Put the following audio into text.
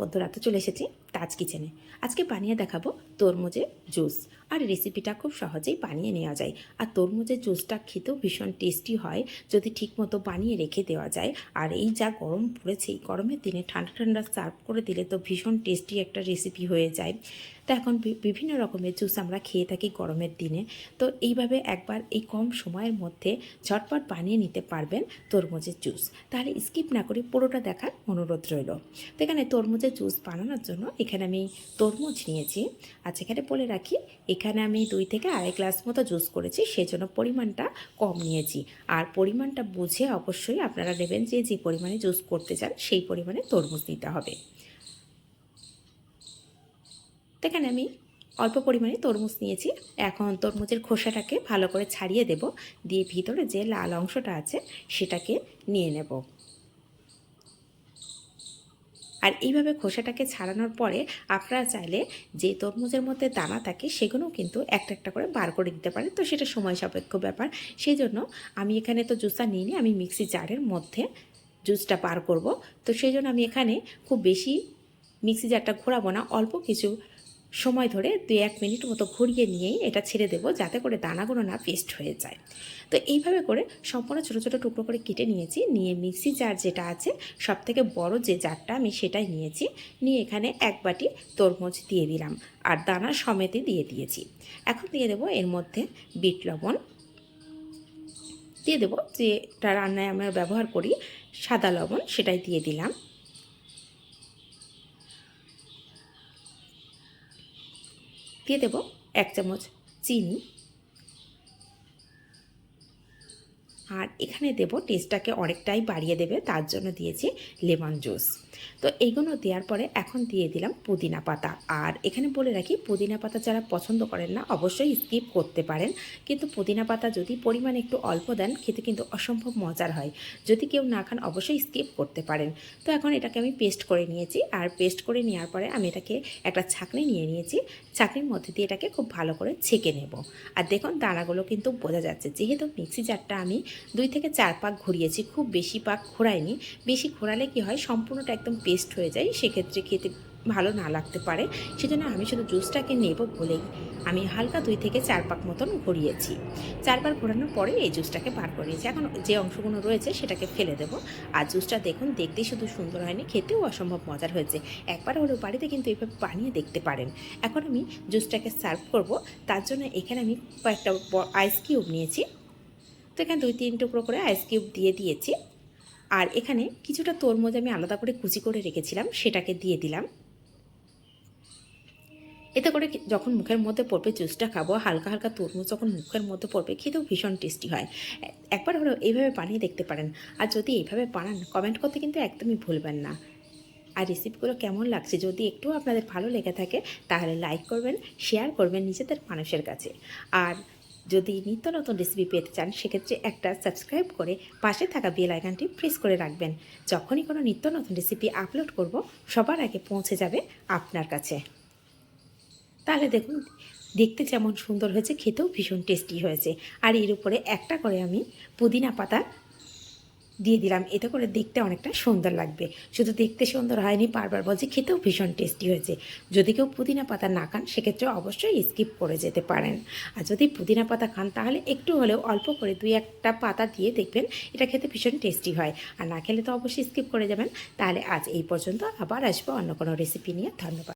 বন্ধুরা তো চলে এসেছি। তাজ কিচেনে। আজকে বানিয়ে দেখাবো তরমুজের জুস। আর রেসিপিটা খুব সহজেই বানিয়ে নেওয়া যায়। আর তরমুজের জুসটা খেতেও ভীষণ টেস্টি হয়, যদি ঠিকমতো বানিয়ে রেখে দেওয়া যায়। আর এই যা গরম পড়েছে, এই গরমের দিনে ঠান্ডা ঠান্ডা সার্ভ করে দিলে তো ভীষণ টেস্টি একটা রেসিপি হয়ে যায়। তো এখন বিভিন্ন রকমের জুস আমরা খেয়ে থাকি গরমের দিনে। তো এইভাবে একবার এই কম সময়ের মধ্যে ঝটপট বানিয়ে নিতে পারবেন তরমুজের জুস। তাহলে স্কিপ না করে পুরোটা দেখার অনুরোধ রইল। তো এখানে তরমুজের জুস বানানোর জন্য এখানে আমি তরমুজ নিয়েছি। আচ্ছা এখানে বলে রাখি, এখানে আমি দুই থেকে আড়াই গ্লাস মতো জুস করেছি, সেজন্য পরিমাণটা কম নিয়েছি। আর পরিমাণটা বুঝে অবশ্যই আপনারা নেবেন যে যে পরিমাণে জুস করতে চান, সেই পরিমাণে তরমুজ নিতে হবে। এখানে আমি অল্প পরিমাণে তরমুজ নিয়েছি। এখন তরমুজের খোসাটাকে ভালো করে ছাড়িয়ে দেব। দিয়ে ভিতরে যে লাল অংশটা আছে, সেটাকে নিয়ে নেব। আর এইভাবে খোসাটাকে ছাড়ানোর পরে আপনারা চাইলে যে তরমুজের মধ্যে দানা থাকে সেগুলো কিন্তু একটা একটা করে বার করে দিতে পারেন। তো সেটা সময় সাপেক্ষ ব্যাপার। সেই জন্য আমি এখানে তো জুসটা নিয়ে আমি মিক্সি জারের মধ্যে জুসটা বার করব। তো সেই জন্য আমি এখানে খুব বেশি মিক্সি জারটা ঘোরাবো না, অল্প কিছু সময় ধরে দুই এক মিনিট মতো ঘুরিয়ে নিয়েই এটা ছেড়ে দেবো যাতে করে দানাগুলো না পেস্ট হয়ে যায়। তো এইভাবে করে সম্পূর্ণ ছোটো ছোটো টুকরো করে কেটে নিয়েছি। নিয়ে মিক্সি জার যেটা আছে সব থেকে বড় যে জারটা আমি সেটাই নিয়েছি। নিয়ে এখানে এক বাটি তরমুজ দিয়ে দিলাম আর দানা সমেতে দিয়ে দিয়েছি। এখন দিয়ে দেবো এর মধ্যে বিট লবণ। দিয়ে দেবো যেটা রান্নায় আমরা ব্যবহার করি সাদা লবণ সেটাই দিয়ে দিলাম। দিয়ে দেব এক চামচ চিনি। আর এখানে দেব টেস্টটাকে অনেকটাই বাড়িয়ে দেবে, তার জন্য দিয়েছি লেমন জুস। তো এইগুলো দেওয়ার পরে এখন দিয়ে দিলাম পুদিনা পাতা। আর এখানে বলে রাখি, পুদিনা পাতা যারা পছন্দ করেন না, অবশ্যই স্কিপ করতে পারেন। কিন্তু পুদিনা পাতা যদি পরিমাণ একটু অল্প দেন, খেতে কিন্তু অসম্ভব মজার হয়। যদি কেউ না খান, অবশ্যই স্কিপ করতে পারেন। তো এখন এটাকে আমি পেস্ট করে নিয়েছি। আর পেস্ট করে নেওয়ার পরে আমি এটাকে একটা ছাঁকনি নিয়ে নিয়েছি। ছাঁকনির মধ্যে দিয়ে এটাকে খুব ভালো করে ছেঁকে নেব। আর দেখুন, দানাগুলো কিন্তু বোঝা যাচ্ছে। যেহেতু মিক্সি জারটা আমি দুই থেকে চার পাক ঘুরিয়েছি, খুব বেশি পাক ঘোরাইনি বেশি ঘোরালে কি হয়, সম্পূর্ণটা একদম পেস্ট হয়ে যায়, সেক্ষেত্রে খেতে ভালো না লাগতে পারে। সেজন্য আমি শুধু জুসটাকে নেব বলেই আমি হালকা দুই থেকে চার পাক মতন ঘুরিয়েছি। চারবার ঘোরানোর পরে এই জুসটাকে বার করিয়েছি এখন যে অংশগুলো রয়েছে সেটাকে ফেলে দেবো। আর জুসটা দেখুন, দেখতেই শুধু সুন্দর হয়নি, খেতেও অসম্ভব মজার হয়েছে। একবার হলেও বাড়িতে কিন্তু এভাবে বানিয়ে দেখতে পারেন। এখন আমি জুসটাকে সার্ভ করব। তার জন্য এখানে আমি কয়েকটা আইস কিউব নিয়েছি। তো এখানে দুই তিন টুকরো করে আইস কিউব দিয়ে দিয়েছি। আর এখানে কিছুটা তরমুজ আমি আলাদা করে কুচি করে রেখেছিলাম, সেটাকে দিয়ে দিলাম। এতে করে যখন মুখের মধ্যে পড়বে জুসটা খাব, হালকা হালকা তরমুজ যখন মুখের মধ্যে পড়বে, খেতেও ভীষণ টেস্টি হয়। একবার হলেও এইভাবে বানিয়ে দেখতে পারেন। আর যদি এইভাবে বানান, কমেন্ট করতে কিন্তু একদমই ভুলবেন না। আর রেসিপিগুলো কেমন লাগছে যদি একটু আপনাদের ভালো লেগে থাকে, তাহলে লাইক করবেন, শেয়ার করবেন নিজেদের মানুষের কাছে। আর যদি নিত্য নতুন রেসিপি পেতে চান, সেক্ষেত্রে একটা সাবস্ক্রাইব করে পাশে থাকা বেল আইকনটি প্রেস করে রাখবেন। যখনই কোনো নিত্য নতুন রেসিপি আপলোড করব, সবার আগে পৌঁছে যাবে আপনার কাছে। তাহলে দেখুন, দেখতে যেমন সুন্দর হয়েছে, খেতেও ভীষণ টেস্টি হয়েছে। আর এর উপরে একটা করে আমি পুদিনা পাতা দিয়ে দিলাম। এতে করে দেখতে অনেকটা সুন্দর লাগবে। শুধু দেখতে সুন্দর হয়নি, বারবার বলছি, খেতেও ভীষণ টেস্টি হয়েছে। যদি কেউ পুদিনা পাতা না খান, সেক্ষেত্রে অবশ্যই স্কিপ করে যেতে পারেন। আর যদি পুদিনা পাতা খান, তাহলে একটু হলেও অল্প করে দুই একটা পাতা দিয়ে দেখবেন, এটা খেতে ভীষণ টেস্টি হয়। আর না খেলে তো অবশ্যই স্কিপ করে যাবেন। তাহলে আজ এই পর্যন্ত, আবার আসব অন্য কোনো রেসিপি নিয়ে। ধন্যবাদ।